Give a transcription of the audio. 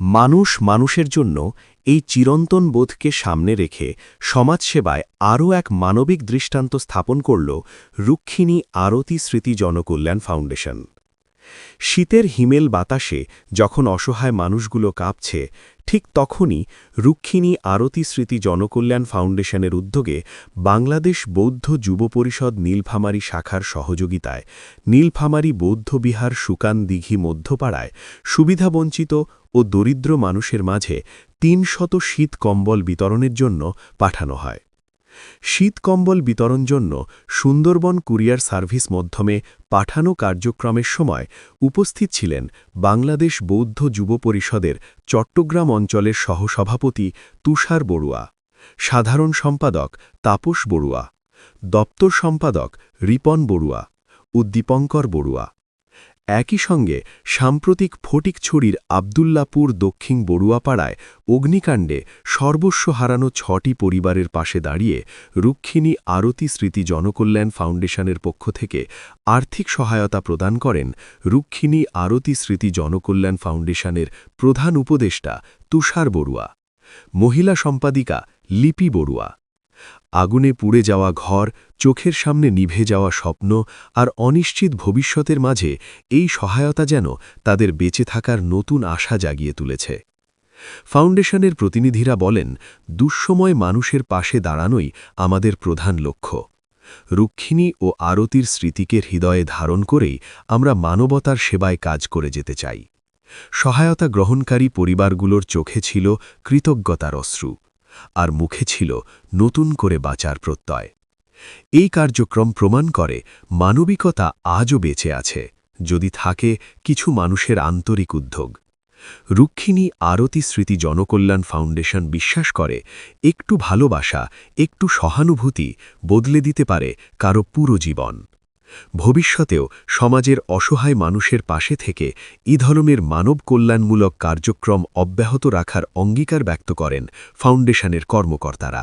মানুষ মানুষের জন্য এই চিরন্তন বোধকে সামনে রেখে সমাজসেবায় আরও এক মানবিক দৃষ্টান্ত স্থাপন করল রুক্ষিণী আরতি স্মৃতি জনকল্যাণ ফাউন্ডেশন। শীতের হিমেল বাতাসে যখন অসহায় মানুষগুলো কাঁপছে ঠিক তখনই রুক্ষিণী আরতি স্মৃতি জনকল্যাণ ফাউন্ডেশনের উদ্যোগে বাংলাদেশ বৌদ্ধ যুব পরিষদ নীলফামারী শাখার সহযোগিতায় নীলফামারী বৌদ্ধবিহার সুকান দিঘি মধ্যপাড়ায় সুবিধাবঞ্চিত ও দরিদ্র মানুষের মাঝে তিন শত শীত কম্বল বিতরণের জন্য পাঠানো হয়। শীত কম্বল বিতরণ জন্য সুন্দরবন কুরিয়ার সার্ভিস মাধ্যমে পাঠানো কার্যক্রমের সময় উপস্থিত ছিলেন বাংলাদেশ বৌদ্ধ যুব পরিষদের চট্টগ্রাম অঞ্চলের সহসভাপতি তুষার বড়ুয়া, সাধারণ সম্পাদক তাপস বড়ুয়া, দপ্তর সম্পাদক রিপন বড়ুয়া, উদ্দীপঙ্কর বড়ুয়া একই সঙ্গে সাম্প্রতিক ফটিকছড়ির আবদুল্লাপুর দক্ষিণ বড়ুয়াপাড়ায় অগ্নিকাণ্ডে সর্বস্ব হারানো ছটি পরিবারের পাশে দাঁড়িয়ে রুক্ষিণী আরতি স্মৃতি জনকল্যাণ ফাউন্ডেশনের পক্ষ থেকে আর্থিক সহায়তা প্রদান করেন রুক্ষিণী আরতি স্মৃতি জনকল্যাণ ফাউন্ডেশনের প্রধান উপদেষ্টা তুষার বড়ুয়া। মহিলা সম্পাদিকা লিপি বড়ুয়া। আগুনে পুড়ে যাওয়া ঘর, চোখের সামনে নিভে যাওয়া স্বপ্ন আর অনিশ্চিত ভবিষ্যতের মাঝে এই সহায়তা যেন তাদের বেঁচে থাকার নতুন আশা জাগিয়ে তুলেছে। ফাউন্ডেশনের প্রতিনিধিরা বলেন, দুঃসময় মানুষের পাশে দাঁড়ানোই আমাদের প্রধান লক্ষ্য। রুক্ষিণী ও আরতির স্মৃতিকে হৃদয়ে ধারণ করেই আমরা মানবতার সেবায় কাজ করে যেতে চাই। সহায়তা গ্রহণকারী পরিবারগুলোর চোখে ছিল কৃতজ্ঞতার অশ্রু। আর মুখে ছিল নতুন করে বাঁচার প্রত্যয়। এই কার্যক্রম প্রমাণ করে মানবিকতা আজও বেঁচে আছে, যদি থাকে কিছু মানুষের আন্তরিক উদ্যোগ। রুক্ষিণী আরতি স্মৃতি জনকল্যাণ ফাউন্ডেশন বিশ্বাস করে, একটু ভালোবাসা, একটু সহানুভূতি বদলে দিতে পারে কারও পুরো জীবন। ভবিষ্যতেও সমাজের অসহায় মানুষের পাশে থেকে ই ধরনের মানব কল্যাণমূলক কার্যক্রম অব্যাহত রাখার অঙ্গীকার ব্যক্ত করেন ফাউন্ডেশনের কর্মকর্তারা।